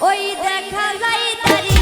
ওই দেখা যায় তারি